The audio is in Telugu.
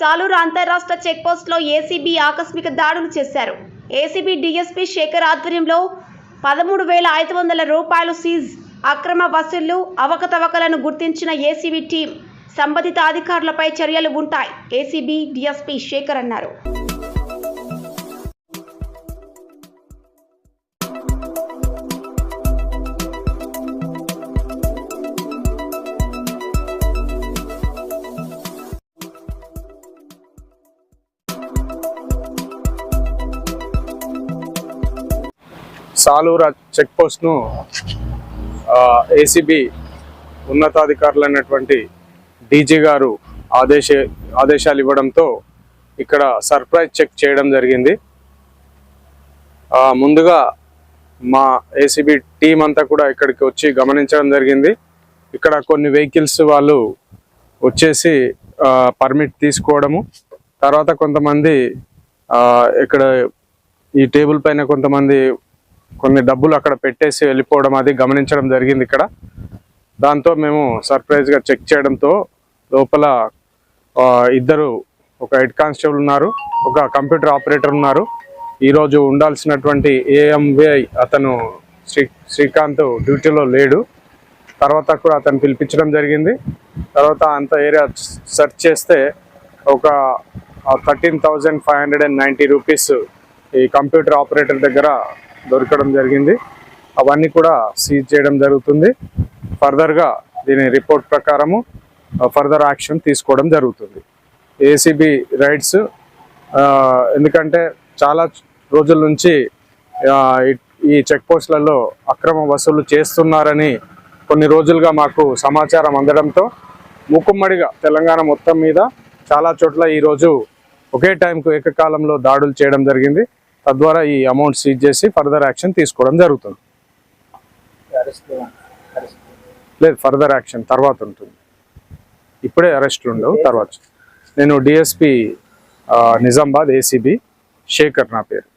సాలూరు అంతరాష్ట్ర చెక్పోస్ట్లో ఏసీబీ ఆకస్మిక దాడులు చేశారు. ఏసీబీ డీఎస్పీ శేఖర్ ఆధ్వర్యంలో పదమూడు వేల ఐదు వందల రూపాయలు సీజ్ అక్రమ వసూళ్ళు అవకతవకలను గుర్తించిన ఏసీబీ టీం సంబంధిత అధికారులపై చర్యలు ఉంటాయి ఏసీబీ డీఎస్పీ శేఖర్ అన్నారు. సాలూరా చెక్ పోస్ట్ను ఏసీబీ ఉన్నతాధికారులు అయినటువంటి డీజీ గారు ఆదేశ ఆదేశాలు ఇవ్వడంతో ఇక్కడ సర్ప్రైజ్ చెక్ చేయడం జరిగింది. ముందుగా మా ఏసీబీ టీం అంతా కూడా ఇక్కడికి వచ్చి గమనించడం జరిగింది. ఇక్కడ కొన్ని వెహికల్స్ వాళ్ళు వచ్చేసి పర్మిట్ తీసుకోవడము తర్వాత కొంతమంది ఇక్కడ ఈ టేబుల్ పైన కొంతమంది కొన్ని డబ్బులు అక్కడ పెట్టేసి వెళ్ళిపోవడం అది గమనించడం జరిగింది ఇక్కడ. దాంతో మేము సర్ప్రైజ్గా చెక్ చేయడంతో లోపల ఇద్దరు ఒక హెడ్ కానిస్టేబుల్ ఉన్నారు ఒక కంప్యూటర్ ఆపరేటర్ ఉన్నారు. ఈరోజు ఉండాల్సినటువంటి ఏఎంవిఐ అతను శ్రీ శ్రీకాంత్ డ్యూటీలో లేడు. తర్వాత కూడా అతను పిలిపించడం జరిగింది. తర్వాత అంత ఏరియా సెర్చ్ చేస్తే ఒక thirteen thousand five hundred and ninety rupees ఈ కంప్యూటర్ ఆపరేటర్ దగ్గర దొరకడం జరిగింది. అవన్నీ కూడా సీజ్ చేయడం జరుగుతుంది. ఫర్దర్గా దీని రిపోర్ట్ ప్రకారము ఫర్దర్ యాక్షన్ తీసుకోవడం జరుగుతుంది. ఏసీబీ రైడ్స్ ఎందుకంటే చాలా రోజుల నుంచి ఈ- చెక్ పోస్టులలో అక్రమ వసూలు చేస్తున్నారని కొన్ని రోజులుగా మాకు సమాచారం అందడంతో ముక్కుమ్మడిగా తెలంగాణ మొత్తం మీద చాలా చోట్ల ఈరోజు ఒకే టైంకు ఏకకాలంలో దాడులు చేయడం జరిగింది. తద్వారా ఈ అమౌంట్ సీజ్ చేసి ఫర్దర్ యాక్షన్ తీసుకోవడం జరుగుతుంది. లేదు ఫర్దర్ యాక్షన్ తర్వాత ఉంటుంది. ఇప్పుడే అరెస్ట్లు ఉండవు తర్వాత. నేను డిఎస్పి నిజామాబాద్ ఏసీబీ శేఖర్ నా పేరు.